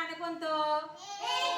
ganha quanto?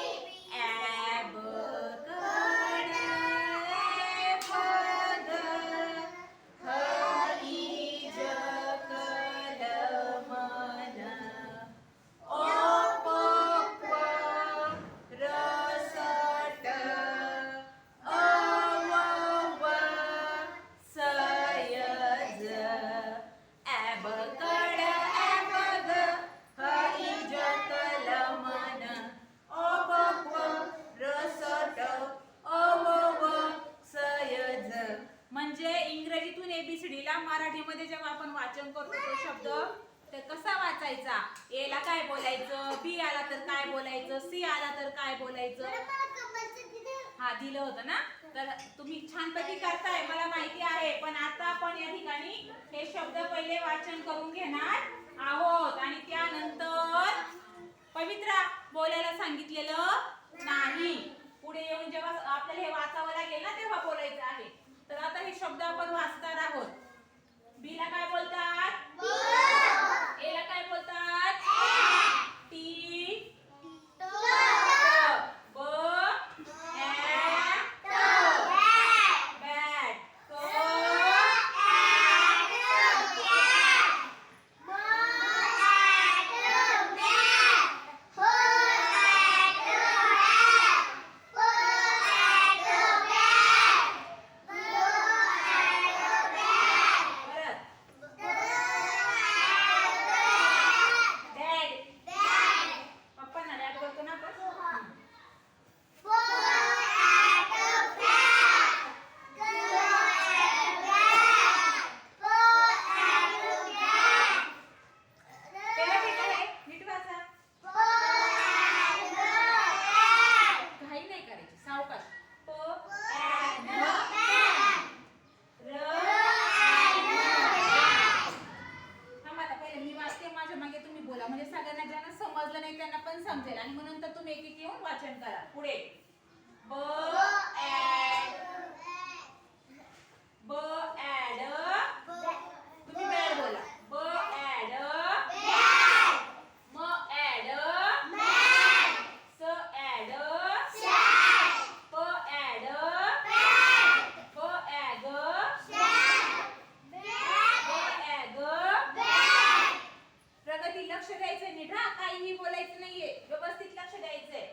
आपल्या मराठीमध्ये जेव्हा आपण वाचन करतो तो शब्द तर कसा वाचायचा? एला काय बोलायचं? बी आला तर काय बोलायचं? सी आला तर काय बोलायचं? हा दिलं होतं ना? तर तुम्ही छानपैकी करताय मला माहिती आहे. पण आता आपण या ठिकाणी हे शब्द पहिले वाचन करून घेणार आहोत. आणि त्यानंतर पवित्रा बोलायला सांगितलेलं नाही. पुढे येऊन जेव्हा आपल्याला हे वाचावं लागेल समजेल. आणि मग नंतर तुम्ही एक एक येऊन वाचन करा. पुढे. ब ब कधी लक्ष द्यायचं नीट. हा काहीही बोलायचं नाहीये. व्यवस्थित लक्ष द्यायचंय.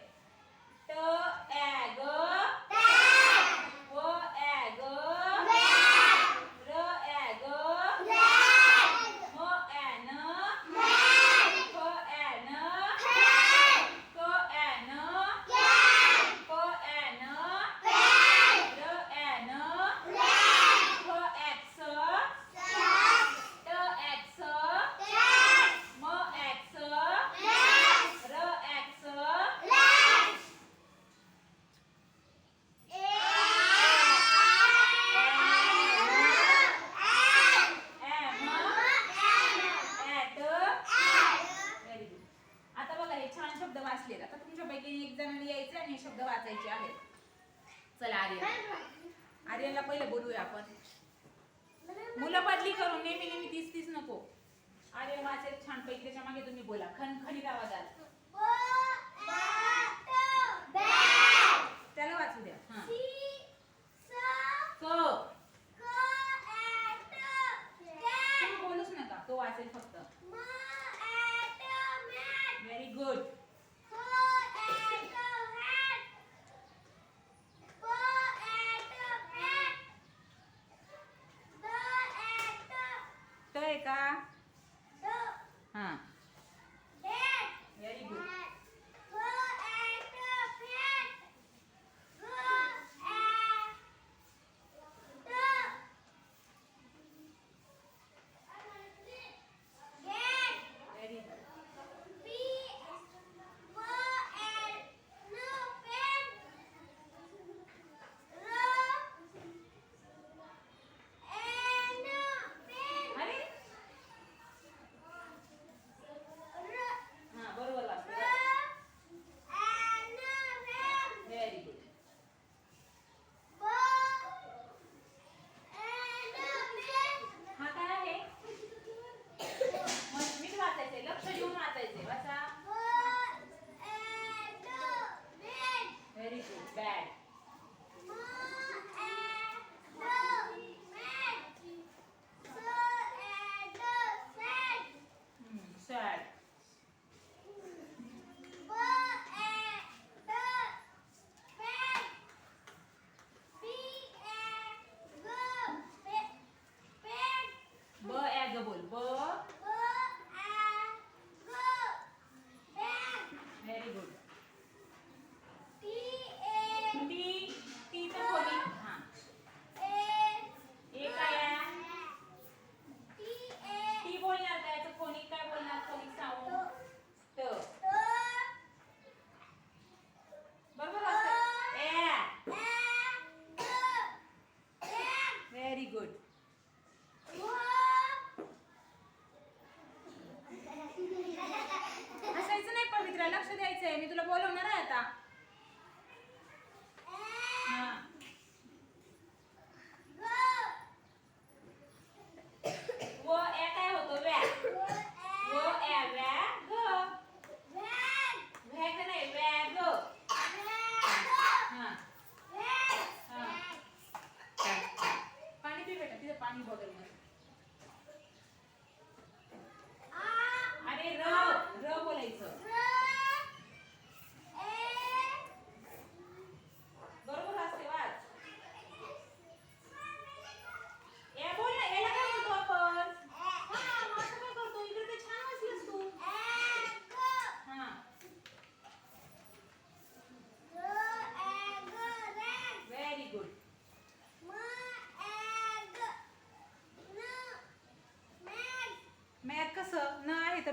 त ग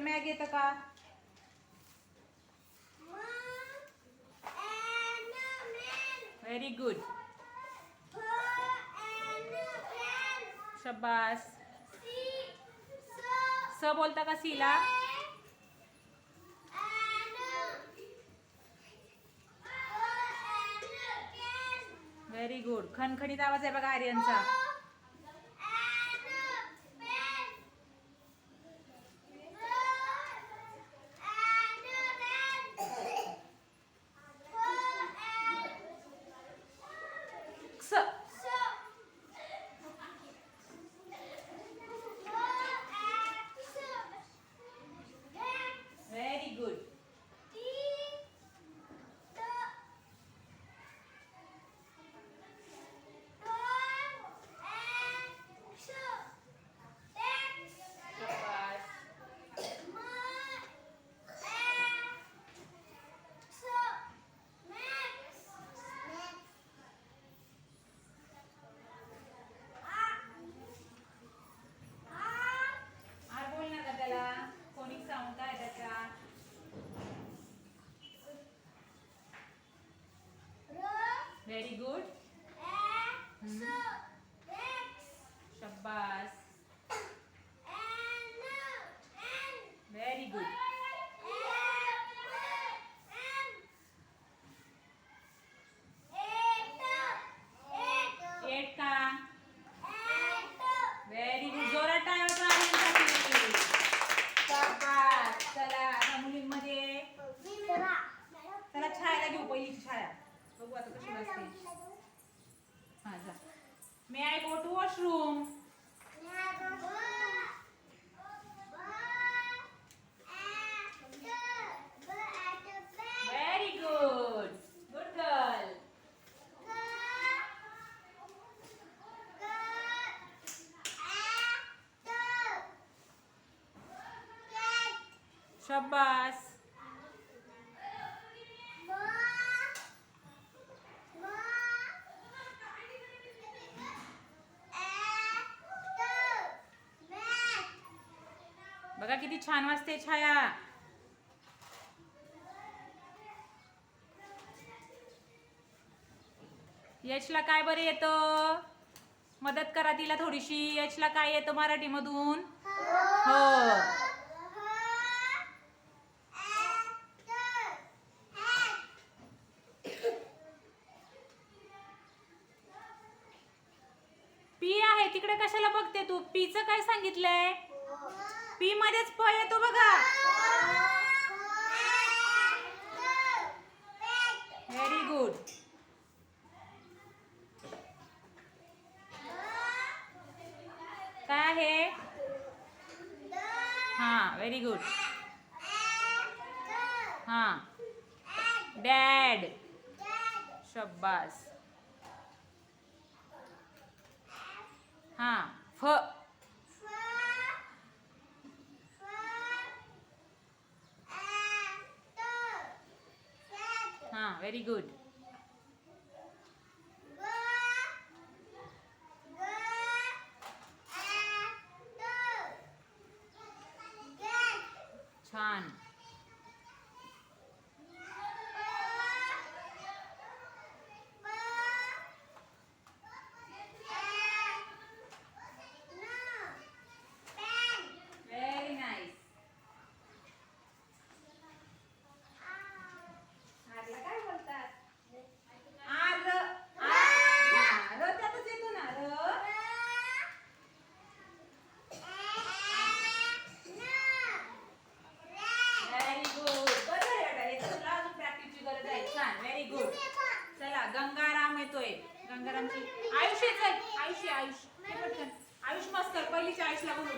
मॅग येतं का? व्हेरी गुड शब्बास स बोलता का सीला? व्हेरी गुड खणखणीत आवाज आहे बघा आर्यनचा. शब्बास बघा किती छान वाजते छाया. यशला काय बरं येतं? मदत करा तिला थोडीशी. यशला काय येतं मराठीमधून? हो. तिकडे कशाला बघते तू? पीचं काय सांगितलंय? पी मध्येच प येतो बघा. व्हेरी गुड काय आहे? हा व्हेरी गुड हा. डॅड शब्बास. ಹಾ ಫ ಹಾ very good es la voluntad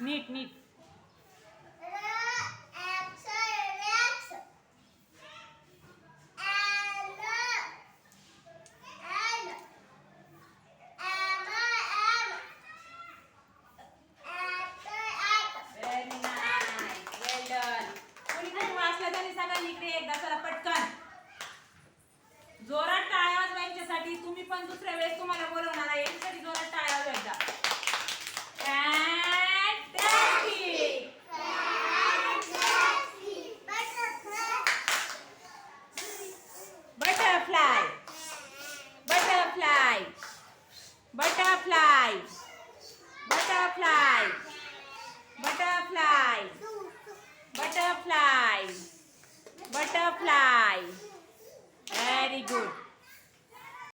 नीट नीट. पटकन. जोरात टाळ्या वाजवा तुम्ही पण दुसऱ्या वेळेस तुम्हाला बोलवणार.